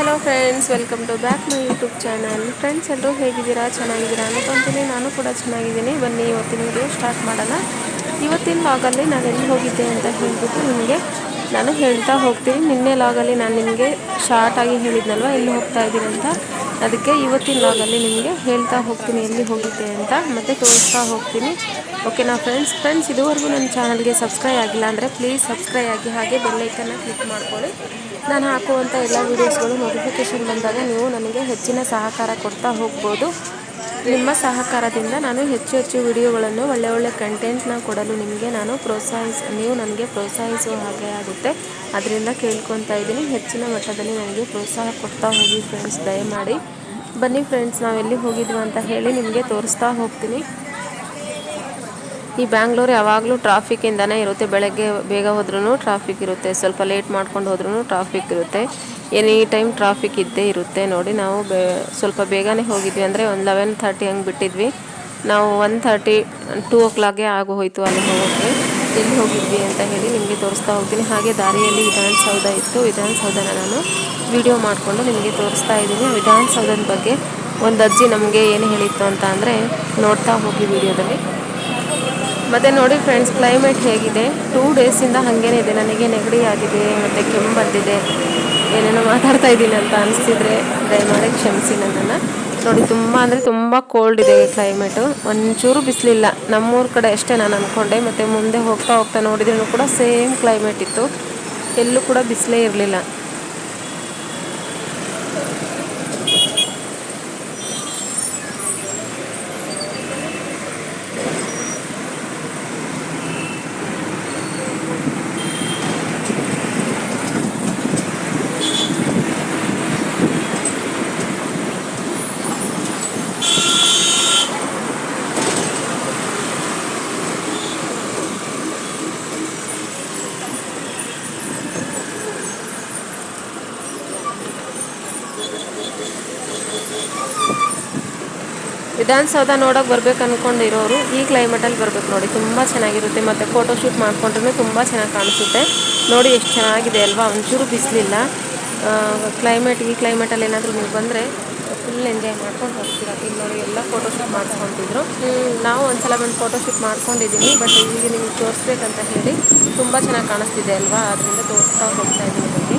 Hello friends, welcome to back my YouTube channel. Friends ಎಲ್ಲರೂ ಹೇಗಿದ್ದೀರಾ? ಚೆನ್ನಾಗಿದ್ದೀರಾ ಅನ್ಕೊತೀನಿ. ನಾನು ಕೂಡ ಚೆನ್ನಾಗಿದ್ದೀನಿ. ಬನ್ನಿ, ಇವತ್ತಿನ ವಿಡಿಯೋ ಸ್ಟಾರ್ಟ್ ಮಾಡೋಣ. ಇವತ್ತಿನ ಲಾಗಲ್ಲಿ ನಾನು ಎಲ್ಲಿ ಹೋಗಿದ್ದೆ ಅಂತ ಹೇಳ್ಬಿಟ್ಟು ನಿಮಗೆ ನಾನು ಹೇಳ್ತಾ ಹೋಗ್ತೀನಿ. ನಿನ್ನೆ ಲಾಗಲ್ಲಿ ನಾನು ನಿಮಗೆ ಶಾರ್ಟಾಗಿ ಹೇಳಿದ್ನಲ್ವ, ಎಲ್ಲಿ ಹೋಗ್ತಾ ಇದ್ದೀನಿ ಅಂತ? ಅದಕ್ಕೆ ಇವತ್ತಿನ ಲಾಗಲ್ಲಿ ನಿಮಗೆ ಹೇಳ್ತಾ ಹೋಗ್ತೀನಿ, ಎಲ್ಲಿ ಹೋಗಿದ್ದೆ ಅಂತ ಮತ್ತು ತೋರಿಸ್ತಾ ಹೋಗ್ತೀನಿ. ಓಕೆನಾ ಫ್ರೆಂಡ್ಸ್ ಫ್ರೆಂಡ್ಸ್ ಇದುವರೆಗೂ ನನ್ನ ಚಾನಲ್ಗೆ ಸಬ್ಸ್ಕ್ರೈಬ್ ಆಗಿಲ್ಲ ಅಂದರೆ ಪ್ಲೀಸ್ ಸಬ್ಸ್ಕ್ರೈಬ್ ಆಗಿ, ಹಾಗೆ ಬೆಲ್ಲೈಕನ್ನ ಕ್ಲಿಕ್ ಮಾಡ್ಕೊಳ್ಳಿ. ನಾನು ಹಾಕುವಂಥ ಎಲ್ಲ ವೀಡಿಯೋಸ್ಗಳು ನೋಟಿಫಿಕೇಷನ್ ಬಂದಾಗ ನೀವು ನನಗೆ ಹೆಚ್ಚಿನ ಸಹಕಾರ ಕೊಡ್ತಾ ಹೋಗ್ಬೋದು. ನಿಮ್ಮ ಸಹಕಾರದಿಂದ ನಾನು ಹೆಚ್ಚು ಹೆಚ್ಚು ವಿಡಿಯೋಗಳನ್ನು ಒಳ್ಳೆ ಒಳ್ಳೆ ಕಂಟೆಂಟ್ನ ಕೊಡಲು ನಿಮಗೆ ನಾನು ಪ್ರೋತ್ಸಾಹಿಸ, ನೀವು ನನಗೆ ಪ್ರೋತ್ಸಾಹಿಸುವ ಹಾಗೆ ಆಗುತ್ತೆ. ಅದರಿಂದ ಕೇಳ್ಕೊತಾ ಇದ್ದೀನಿ. ಹೆಚ್ಚಿನ ಮಟ್ಟದಲ್ಲಿ ನನಗೆ ಪ್ರೋತ್ಸಾಹ ಕೊಡ್ತಾ ಹೋಗಿ ಫ್ರೆಂಡ್ಸ್ ದಯಮಾಡಿ. ಬನ್ನಿ ಫ್ರೆಂಡ್ಸ್ ನಾವೆಲ್ಲಿ ಹೋಗಿದ್ವಿ ಅಂತ ಹೇಳಿ ನಿಮಗೆ ತೋರಿಸ್ತಾ ಹೋಗ್ತೀನಿ. ಈ ಬ್ಯಾಂಗ್ಳೂರು ಯಾವಾಗಲೂ ಟ್ರಾಫಿಕ್ಕಿಂದನೇ ಇರುತ್ತೆ. ಬೆಳಗ್ಗೆ ಬೇಗ ಹೋದ್ರೂ ಟ್ರಾಫಿಕ್ ಇರುತ್ತೆ. ಸ್ವಲ್ಪ ಲೇಟ್ ಮಾಡ್ಕೊಂಡು ಹೋದ್ರೂ ಟ್ರಾಫಿಕ್ ಇರುತ್ತೆ. ಎನಿ ಟೈಮ್ ಟ್ರಾಫಿಕ್ ಇದ್ದೇ ಇರುತ್ತೆ. ನೋಡಿ, ನಾವು ಸ್ವಲ್ಪ ಬೇಗನೆ ಹೋಗಿದ್ವಿ ಅಂದರೆ ಒಂದು ಲೆವೆನ್ ಥರ್ಟಿ ಹಂಗೆ ಬಿಟ್ಟಿದ್ವಿ. ನಾವು ಒನ್ ಥರ್ಟಿ ಟೂ ಓ ಕ್ಲಾಕ್ಗೆ ಆಗು ಹೋಯಿತು ಅಲ್ಲಿ ಹೋಗೋಕ್ಕೆ. ಎಲ್ಲಿ ಹೋಗಿದ್ವಿ ಅಂತ ಹೇಳಿ ನಿಮಗೆ ತೋರಿಸ್ತಾ ಹೋಗ್ತೀನಿ. ಹಾಗೆ ದಾರಿಯಲ್ಲಿ ವಿಧಾನಸೌಧ ಇತ್ತು. ವಿಧಾನಸೌಧನ ನಾನು ವಿಡಿಯೋ ಮಾಡಿಕೊಂಡು ನಿಮಗೆ ತೋರಿಸ್ತಾ ಇದ್ದೀನಿ. ವಿಧಾನಸೌಧದ ಬಗ್ಗೆ ಒಂದು ಅಜ್ಜಿ ನಮಗೆ ಏನು ಹೇಳಿತ್ತು ಅಂತ ಅಂದರೆ ನೋಡ್ತಾ ಹೋಗಿ ವಿಡಿಯೋದಲ್ಲಿ ಮತ್ತು ನೋಡಿ ಫ್ರೆಂಡ್ಸ್ ಕ್ಲೈಮೇಟ್ ಹೇಗಿದೆ. ಟೂ ಡೇಸಿಂದ ಹಾಗೇನೇ ಇದೆ. ನನಗೆ ನೆಗಡಿ ಆಗಿದೆ ಮತ್ತು ಕೆಮ್ಮು ಬಂದಿದೆ. ಏನೇನೋ ಮಾತಾಡ್ತಾ ಇದ್ದೀನಿ ಅಂತ ಅನಿಸ್ತಿದ್ರೆ ದಯಮಾಡಿ ಕ್ಷಮಿಸಿ ನನ್ನನ್ನು. ನೋಡಿ, ತುಂಬ ಅಂದರೆ ತುಂಬ ಕೋಲ್ಡ್ ಇದೆ ಕ್ಲೈಮೇಟು ಒಂಚೂರು ಬಿಸಿಲಿಲ್ಲ. ನಮ್ಮೂರ ಕಡೆ ಅಷ್ಟೇ ನಾನು ಅಂದ್ಕೊಂಡೆ ಮತ್ತು ಮುಂದೆ ಹೋಗ್ತಾ ಹೋಗ್ತಾ ನೋಡಿದ್ರೂ ಕೂಡ ಸೇಮ್ ಕ್ಲೈಮೇಟ್ ಇತ್ತು. ಎಲ್ಲೂ ಕೂಡ ಬಿಸಿಲೇ ಇರಲಿಲ್ಲ. ವಿಧಾನಸೌಧ ನೋಡೋಕೆ ಬರ್ಬೇಕು ಅಂದ್ಕೊಂಡಿರೋರು ಈ ಕ್ಲೈಮೇಟಲ್ಲಿ ಬರ್ಬೇಕು ನೋಡಿ. ತುಂಬ ಚೆನ್ನಾಗಿರುತ್ತೆ. ಮತ್ತು ಫೋಟೋಶೂಟ್ ಮಾಡ್ಕೊಂಡ್ರೂ ತುಂಬ ಚೆನ್ನಾಗಿ ಕಾಣಿಸುತ್ತೆ. ನೋಡಿ ಎಷ್ಟು ಚೆನ್ನಾಗಿದೆ ಅಲ್ವಾ? ಒಂಚೂರು ಬಿಸಿಲಿಲ್ಲ. ಕ್ಲೈಮೇಟ್ ಈ ಕ್ಲೈಮೇಟಲ್ಲಿ ಏನಾದರೂ ನೀವು ಬಂದರೆ ಫುಲ್ ಎಂಜಾಯ್ ಮಾಡ್ಕೊಂಡು ಹೋಗ್ತೀರಾ. ಇಲ್ಲಿ ನೋಡಿ ಎಲ್ಲ ಫೋಟೋಶೂಟ್ ಮಾಡಿಸ್ಕೊತಿದ್ರು. ನಾವು ಒಂದ್ಸಲ ಬಂದು ಫೋಟೋಶೂಟ್ ಮಾಡ್ಕೊಂಡಿದ್ದೀನಿ ಬಟ್ ಈಗ ನಿಮ್ಗೆ ತೋರಿಸ್ಬೇಕಂತ ಹೇಳಿ ತುಂಬ ಚೆನ್ನಾಗಿ ಕಾಣಿಸ್ತಿದೆ ಅಲ್ವಾ? ಅದರಿಂದ ತೋರಿಸ್ತಾ ಹೋಗ್ತಾ ಇದ್ದೀನಿ ನಿಮಗೆ.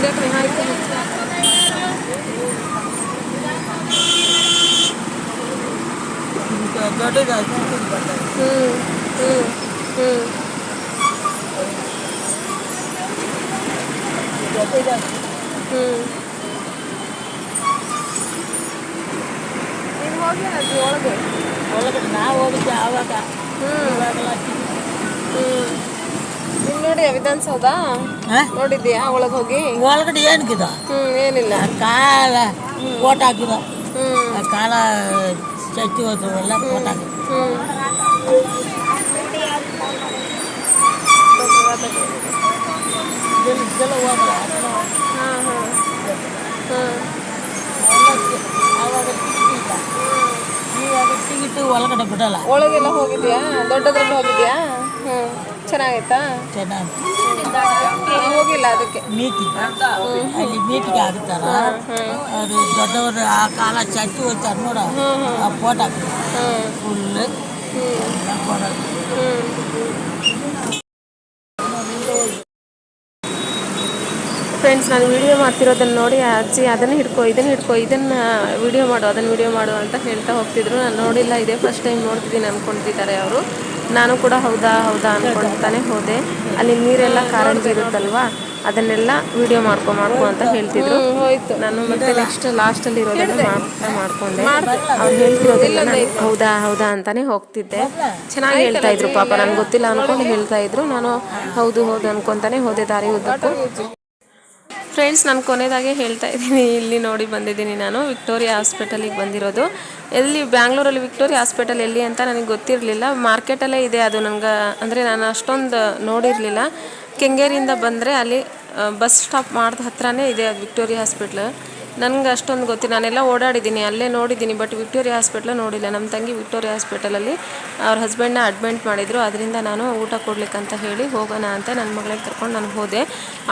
ತಿಂದಕ್ಕೆ ಆಯ್ತು ಹ್ಞೂ ಹ್ಞೂ ಹ್ಞೂ ಹ್ಞೂ ನೀನು ಹೋಗ್ಲಿಲ್ಲ ಅಜ್ಜಿ ಒಳಗೆ ಒಳಗಡೆ ನಾವು ಹೋಗಿದ್ದೆ ಆವಾಗ ಹ್ಞೂ ಇವಾಗೆಲ್ಲ ಹ್ಞೂ ನೀನು ನೋಡಿ ವಿಧಾನಸೌಧ ನೋಡಿದ್ಯಾ? ಒಳಗೆ ಹೋಗಿ? ಒಳಗಡೆ ಏನಕ್ಕಿದ ಏನಿಲ್ಲ. ಕಾಲ ಓಟ್ ಹಾಕಿದ. ಕಾಲ ಚಚ್ಚಿ ಹೋದ್ರಲ್ಲ ಓಟ್ ಹಾಕಿದ. ಟಿಕೆಟ್ ಒಳಗಡೆ ಬಿಡಲ್ಲ. ಒಳಗೆಲ್ಲ ಹೋಗಿದ್ಯಾ? ದೊಡ್ಡದ್ರಲ್ಲಿ ಹೋಗಿದ್ಯಾ? ಹ್ಞೂ ಚೆನ್ನಾಗೈತಾ? ಚೆನ್ನಾಗಿ ನಾನು ಹೋಗಿಲ್ಲ ಅದಕ್ಕೆ. ಮೀಟಿಂಗ್ ಅಲ್ಲಿ ಮೀಟಿಂಗ್ ಆಗುತ್ತಲ್ಲ? ಅದು ದೊಡ್ಡವರು ಆ ಕಾಲ ಚಟ್ಟಿ ಹೋಗ್ತಾರೆ ನೋಡ. ಆ ಫೋಟೋ ಫುಲ್ ಫ್ರೆಂಡ್ಸ್ ನಾನು ವಿಡಿಯೋ ಮಾಡ್ತಿರೋದನ್ನು ನೋಡಿ ಅಜ್ಜಿ ಅದನ್ನು ಹಿಡ್ಕೊ ಇದನ್ನು ಹಿಡ್ಕೊ ಇದನ್ನು ವಿಡಿಯೋ ಮಾಡು ಅದನ್ನು ವಿಡಿಯೋ ಮಾಡು ಅಂತ ಹೇಳ್ತಾ ಹೋಗ್ತಿದ್ರು. ನಾನು ನೋಡಿಲ್ಲ ಇದೇ ಫಸ್ಟ್ ಟೈಮ್ ನೋಡ್ತಿದ್ದೀನಿ ಅಂದ್ಕೊಳ್ತಿದ್ದಾರೆ ಅವರು. ನಾನು ಕೂಡ ಹೌದಾ ಹೌದಾ ಅಂದ್ಕೊಳ್ತಾನೆ ಹೋದೆ. ಅಲ್ಲಿ ನೀರೆಲ್ಲ ಕಾರಂಜಿ ಇರುತ್ತಲ್ವಾ ಅದನ್ನೆಲ್ಲ ವಿಡಿಯೋ ಮಾಡ್ಕೊ ಮಾಡ್ಕೊ ಅಂತ ಹೇಳ್ತಿದ್ರು. ನಾನು ಮತ್ತೆ ನೆಕ್ಸ್ಟ್ ಲಾಸ್ಟ್ ಅಲ್ಲಿ ಮಾಡ್ತಾ ಮಾಡ್ಕೊಂಡೆ. ಅವ್ರು ಹೇಳ್ತಿರೋದಿಲ್ಲ ಹೌದಾ ಹೌದಾ ಅಂತಾನೆ ಹೋಗ್ತಿದ್ದೆ. ಚೆನ್ನಾಗಿ ಹೇಳ್ತಾ ಇದ್ರು ಪಾಪ ನನ್ಗೆ ಗೊತ್ತಿಲ್ಲ ಅನ್ಕೊಂಡು ಹೇಳ್ತಾ ಇದ್ರು. ನಾನು ಹೌದು ಹೌದು ಅನ್ಕೊಂತಾನೆ ಹೋದೆ ದಾರಿ ಉದ್ದಕ್ಕೂ. ಫ್ರೆಂಡ್ಸ್ ನಾನು ಕೊನೆಯದಾಗೆ ಹೇಳ್ತಾ ಇದ್ದೀನಿ. ಇಲ್ಲಿ ನೋಡಿ ಬಂದಿದ್ದೀನಿ ನಾನು. ವಿಕ್ಟೋರಿಯಾ ಹಾಸ್ಪಿಟಲಿಗೆ ಬಂದಿರೋದು. ಎಲ್ಲಿ ಬ್ಯಾಂಗ್ಳೂರಲ್ಲಿ ವಿಕ್ಟೋರಿಯಾ ಹಾಸ್ಪಿಟಲ್ ಎಲ್ಲಿ ಅಂತ ನನಗೆ ಗೊತ್ತಿರಲಿಲ್ಲ. ಮಾರ್ಕೆಟಲ್ಲೇ ಇದೆ ಅದು ನನಗೆ ಅಂದರೆ ನಾನು ಅಷ್ಟೊಂದು ನೋಡಿರಲಿಲ್ಲ. ಕೆಂಗೇರಿಯಿಂದ ಬಂದರೆ ಅಲ್ಲಿ ಬಸ್ ಸ್ಟಾಪ್ ಮಾಡಿದ ಹತ್ರನೇ ಇದೆ ಅದು ವಿಕ್ಟೋರಿಯಾ ಹಾಸ್ಪಿಟ್ಲ್ ನನಗೆ ಅಷ್ಟೊಂದು ಗೊತ್ತಿಲ್ಲ ನಾನೆಲ್ಲ ಓಡಾಡಿದ್ದೀನಿ, ಅಲ್ಲೇ ನೋಡಿದ್ದೀನಿ ಬಟ್ ವಿಕ್ಟೋರಿಯಾ ಹಾಸ್ಪಿಟ್ಲ ನೋಡಿಲ್ಲ. ನಮ್ಮ ತಂಗಿ ವಿಕ್ಟೋರಿಯಾ ಹಾಸ್ಪಿಟಲಲ್ಲಿ ಅವ್ರ ಹಸ್ಬೆಂಡ್ನ ಅಡ್ಮಿಂಟ್ ಮಾಡಿದರು. ಅದರಿಂದ ನಾನು ಊಟ ಕೊಡ್ಲಿಕ್ಕಂತ ಹೇಳಿ ಹೋಗೋಣ ಅಂತ ನನ್ನ ಮಗಳಿಗೆ ಕರ್ಕೊಂಡು ನಾನು ಹೋದೆ.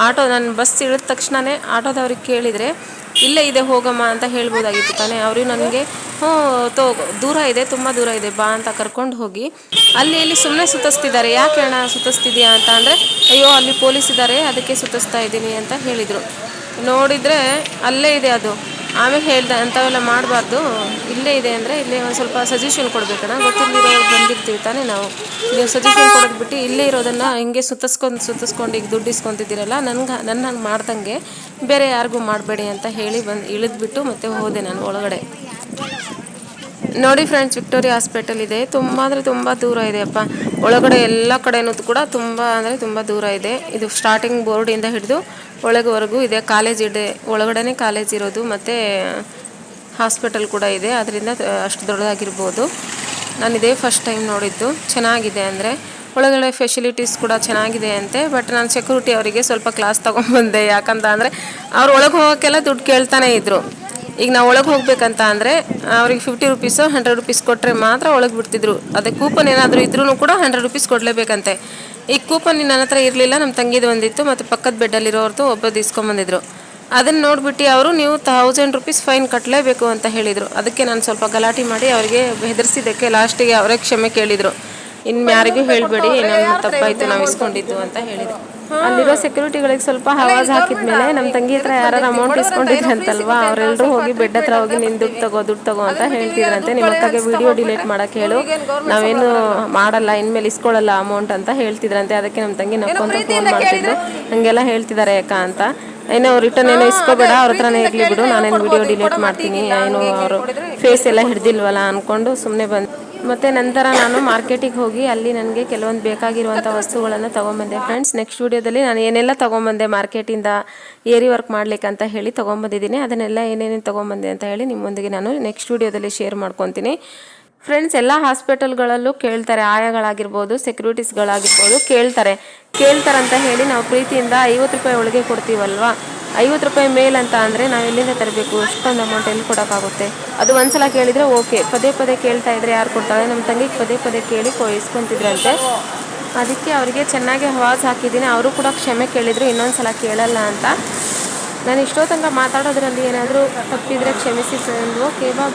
ಆಟೋ ನಾನು ಬಸ್ ಇಳಿದ ತಕ್ಷಣವೇ ಆಟೋದವ್ರಿಗೆ ಕೇಳಿದರೆ, ಇಲ್ಲೇ ಇದೆ, ಹೋಗಮ್ಮ ಅಂತ ಹೇಳ್ಬೋದಾಗಿತ್ತು ತಾನೇ. ಅವರು ನನಗೆ, ಹ್ಞೂ, ತೋ, ದೂರ ಇದೆ, ತುಂಬ ದೂರ ಇದೆ, ಬಾ ಅಂತ ಕರ್ಕೊಂಡು ಹೋಗಿ, ಅಲ್ಲಿ ಇಲ್ಲಿ ಸುಮ್ಮನೆ ಸುತ್ತಿಸ್ತಿದ್ದಾರೆ. ಯಾಕೆ ಅಣ್ಣ ಸುತ್ತಿಸ್ತಿದ್ಯಾ ಅಂತ ಅಂದರೆ, ಅಯ್ಯೋ, ಅಲ್ಲಿ ಪೊಲೀಸ್ ಇದ್ದಾರೆ ಅದಕ್ಕೆ ಸುತ್ತಿಸ್ತಾ ಇದ್ದೀನಿ ಅಂತ ಹೇಳಿದರು. ನೋಡಿದರೆ ಅಲ್ಲೇ ಇದೆ ಅದು. ಆಮೇಲೆ ಹೇಳ್ದೆ, ಅಂಥವೆಲ್ಲ ಮಾಡಬಾರ್ದು. ಇಲ್ಲೇ ಇದೆ ಅಂದರೆ ಇಲ್ಲೇ ಒಂದು ಸ್ವಲ್ಪ ಸಜೆಷನ್ ಕೊಡಬೇಕಣ್ಣ. ಗೊತ್ತಿಲ್ಲದಿರೋ ಬಂದಿರ್ತೀವಿ ತಾನೇ ನಾವು. ನೀವು ಸಜೆಷನ್ ಕೊಡೋದು ಬಿಟ್ಟು ಇಲ್ಲೇ ಇರೋದನ್ನು ಹಿಂಗೆ ಸುತ್ತಿಸ್ಕೊಂಡು ಸುತ್ತಿಸ್ಕೊಂಡು ಈಗ ದುಡ್ಡು ಇಸ್ಕೊತಿದ್ದೀರಲ್ಲ, ನನಗೆ ನನ್ನ ಹಂಗೆ ಮಾಡ್ದಂಗೆ ಬೇರೆ ಯಾರಿಗೂ ಮಾಡಬೇಡಿ ಅಂತ ಹೇಳಿ ಬಂದು ಇಳಿದ್ಬಿಟ್ಟು ಮತ್ತೆ ಹೋದೆ ನಾನು ಒಳಗಡೆ. ನೋಡಿ ಫ್ರೆಂಡ್ಸ್ ವಿಕ್ಟೋರಿಯಾ ಹಾಸ್ಪಿಟಲ್ ಇದೆ. ತುಂಬ ಅಂದರೆ ತುಂಬ ದೂರ ಇದೆ ಅಪ್ಪ. ಒಳಗಡೆ ಎಲ್ಲ ಕಡೆನೂ ಕೂಡ ತುಂಬ ಅಂದರೆ ತುಂಬ ದೂರ ಇದೆ. ಇದು ಸ್ಟಾರ್ಟಿಂಗ್ ಬೋರ್ಡಿಂದ ಹಿಡಿದು ಒಳಗೆವರೆಗೂ ಇದೆ. ಕಾಲೇಜ್ ಇದೆ. ಒಳಗಡೆನೇ ಕಾಲೇಜ್ ಇರೋದು. ಮತ್ತು ಹಾಸ್ಪಿಟಲ್ ಕೂಡ ಇದೆ. ಅದರಿಂದ ಅಷ್ಟು ದೊಡ್ಡದಾಗಿರ್ಬೋದು. ನಾನು ಇದೇ ಫಸ್ಟ್ ಟೈಮ್ ನೋಡಿದ್ದು. ಚೆನ್ನಾಗಿದೆ ಅಂದರೆ. ಒಳಗಡೆ ಫೆಸಿಲಿಟೀಸ್ ಕೂಡ ಚೆನ್ನಾಗಿದೆ ಅಂತೆ. ಬಟ್ ನಾನು ಸೆಕ್ಯೂರಿಟಿ ಅವರಿಗೆ ಸ್ವಲ್ಪ ಕ್ಲಾಸ್ ತೊಗೊಂಬಂದೆ ಯಾಕಂತ ಅಂದರೆ, ಅವ್ರು ಒಳಗೆ ಹೋಗೋಕ್ಕೆಲ್ಲ ದುಡ್ಡು ಕೇಳ್ತಾನೆ ಇದ್ರು. ಈಗ ನಾವು ಒಳಗೆ ಹೋಗ್ಬೇಕಂತ ಅಂದರೆ ಅವ್ರಿಗೆ ಫಿಫ್ಟಿ ರುಪೀಸು ಹಂಡ್ರೆಡ್ ರುಪೀಸ್ ಕೊಟ್ಟರೆ ಮಾತ್ರ ಒಳಗೆ ಬಿಡ್ತಿದ್ರು. ಅದೇ ಕೂಪನ್ ಏನಾದರೂ ಇದ್ರೂ ಕೂಡ ಹಂಡ್ರೆಡ್ ರುಪೀಸ್ ಕೊಡಲೇಬೇಕಂತೆ. ಈ ಕೂಪನ್ ನನ್ನ ಹತ್ರ ಇರಲಿಲ್ಲ ನಮ್ಮ ತಂಗಿದು ಒಂದಿತ್ತು ಮತ್ತು ಪಕ್ಕದ ಬೆಡ್ಡಲ್ಲಿರೋರ್ದು ಒಬ್ಬರು ಇಸ್ಕೊಂಬಂದಿದ್ರು ಅದನ್ನು ನೋಡಿಬಿಟ್ಟು ಅವರು ನೀವು ತೌಸಂಡ್ ರುಪೀಸ್ ಫೈನ್ ಕಟ್ಟಲೇಬೇಕು ಅಂತ ಹೇಳಿದರು. ಅದಕ್ಕೆ ನಾನು ಸ್ವಲ್ಪ ಗಲಾಟೆ ಮಾಡಿ ಅವರಿಗೆ ಹೆದರ್ಸಿದ್ದಕ್ಕೆ ಲಾಸ್ಟಿಗೆ ಅವರೇ ಕ್ಷಮೆ ಕೇಳಿದರು. ಇನ್ನು ಯಾರಿಗೂ ಹೇಳಬೇಡಿ ನಮ್ಮ ತಪ್ಪಾಯಿತು ನಾವು ಇಸ್ಕೊಂಡಿದ್ದು ಅಂತ ಹೇಳಿದ್ರು. ಅಲ್ಲಿರೋ ಸೆಕ್ಯೂರಿಟಿಗಳಿಗೆ ಸ್ವಲ್ಪ ಹವಾಜ್ ಹಾಕಿದ್ಮೇಲೆ ನಮ್ಮ ತಂಗಿ ಹತ್ರ ಯಾರು ಅಮೌಂಟ್ ಇಸ್ಕೊಂಡಿದ್ರೆ ಅಂತಲ್ವಾ? ಅವರೆಲ್ಲರೂ ಹೋಗಿ ಬೆಡ್ ಹತ್ರ ಹೋಗಿ ನಿನ್ ದುಡ್ಡು ತಗೋ ದುಡ್ಡು ತಗೋ ಅಂತ ಹೇಳ್ತಿದ್ರಂತೆ ನಿಮ್ಮ ಅಕ್ಕಗೆ ವಿಡಿಯೋ ಡಿಲೀಟ್ ಮಾಡಕ್ಕೆ ಹೇಳು. ನಾವೇನು ಮಾಡಲ್ಲ ಇನ್ಮೇಲೆ ಇಸ್ಕೊಳ್ಳಲ್ಲ ಅಮೌಂಟ್ ಅಂತ ಹೇಳ್ತಿದ್ರಂತೆ. ಅದಕ್ಕೆ ನಮ್ಮ ತಂಗಿ ನಕ್ಕೊಂತ ಫೋನ್ ಮಾಡ್ತಿದ್ರು. ಹಂಗೆಲ್ಲ ಹೇಳ್ತಿದ್ದಾರೆ ಯಾಕ ಅಂತ. ಏನೋ ರಿಟರ್ನ್ ಏನೋ ಇಸ್ಕೋಬೇಡ ಅವ್ರ ಹತ್ರನೇ ಇರಲಿ ಬಿಡು. ನಾನೇನು ವಿಡಿಯೋ ಡಿಲೀಟ್ ಮಾಡ್ತೀನಿ. ಏನು ಅವರು ಫೇಸ್ ಎಲ್ಲ ಹಿಡ್ದಿಲ್ವಲ್ಲ ಅಂದ್ಕೊಂಡು ಸುಮ್ಮನೆ ಬಂದು ಮತ್ತು ನಂತರ ನಾನು ಮಾರ್ಕೆಟಿಗೆ ಹೋಗಿ ಅಲ್ಲಿ ನನಗೆ ಕೆಲವೊಂದು ಬೇಕಾಗಿರುವಂಥ ವಸ್ತುಗಳನ್ನು ತೊಗೊಂಬಂದೆ. ಫ್ರೆಂಡ್ಸ್ ನೆಕ್ಸ್ಟ್ ವೀಡಿಯೋದಲ್ಲಿ ನಾನು ಏನೆಲ್ಲ ತೊಗೊಂಬಂದೆ ಮಾರ್ಕೆಟಿಂದ ಏರಿ ವರ್ಕ್ ಮಾಡ್ಲಿಕ್ಕೆ ಅಂತ ಹೇಳಿ ತೊಗೊಂಬಂದಿದ್ದೀನಿ. ಅದನ್ನೆಲ್ಲ ಏನೇನು ತೊಗೊಂಬಂದೆ ಅಂತ ಹೇಳಿ ನಿಮ್ಮೊಂದಿಗೆ ನಾನು ನೆಕ್ಸ್ಟ್ ವೀಡಿಯೋದಲ್ಲಿ ಶೇರ್ ಮಾಡ್ಕೊತೀನಿ. ಫ್ರೆಂಡ್ಸ್ ಎಲ್ಲ ಹಾಸ್ಪಿಟಲ್ಗಳಲ್ಲೂ ಕೇಳ್ತಾರೆ, ಆಯಾಗಳಾಗಿರ್ಬೋದು ಸೆಕ್ಯೂರಿಟೀಸ್ಗಳಾಗಿರ್ಬೋದು ಕೇಳ್ತಾರೆ. ಕೇಳ್ತಾರಂತ ಹೇಳಿ ನಾವು ಪ್ರೀತಿಯಿಂದ ಐವತ್ತು ರೂಪಾಯಿ ಒಳಗೆ ಕೊಡ್ತೀವಲ್ವಾ? ಐವತ್ತು ರೂಪಾಯಿ ಮೇಲ್ ಅಂತ ಅಂದರೆ ನಾವು ಎಲ್ಲಿಂದ ತರಬೇಕು? ಅಷ್ಟೊಂದು ಅಮೌಂಟ್ ಎಲ್ಲಿ ಕೊಡೋಕ್ಕಾಗುತ್ತೆ? ಅದು ಒಂದ್ಸಲ ಕೇಳಿದರೆ ಓಕೆ ಪದೇ ಪದೇ ಕೇಳ್ತಾ ಇದ್ರೆ ಯಾರು ಕೊಡ್ತಾಳೆ? ನಮ್ಮ ತಂಗಿಗೆ ಪದೇ ಪದೇ ಕೇಳಿ ಕೊಯಿಸ್ಕೊಂತಿದ್ರಂತೆ ಅದಕ್ಕೆ ಅವರಿಗೆ ಚೆನ್ನಾಗಿ ಆವಾಜ್ ಹಾಕಿದ್ದೀನಿ. ಅವರು ಕೂಡ ಕ್ಷಮೆ ಕೇಳಿದರು ಇನ್ನೊಂದು ಸಲ ಕೇಳಲ್ಲ ಅಂತ. ನಾನು ಇಷ್ಟೋ ತನಕ ಮಾತಾಡೋದ್ರಲ್ಲಿ ಏನಾದರೂ ತಪ್ಪಿದರೆ ಕ್ಷಮಿಸಿ ಸರ್ ಓಕೆ ಬಾ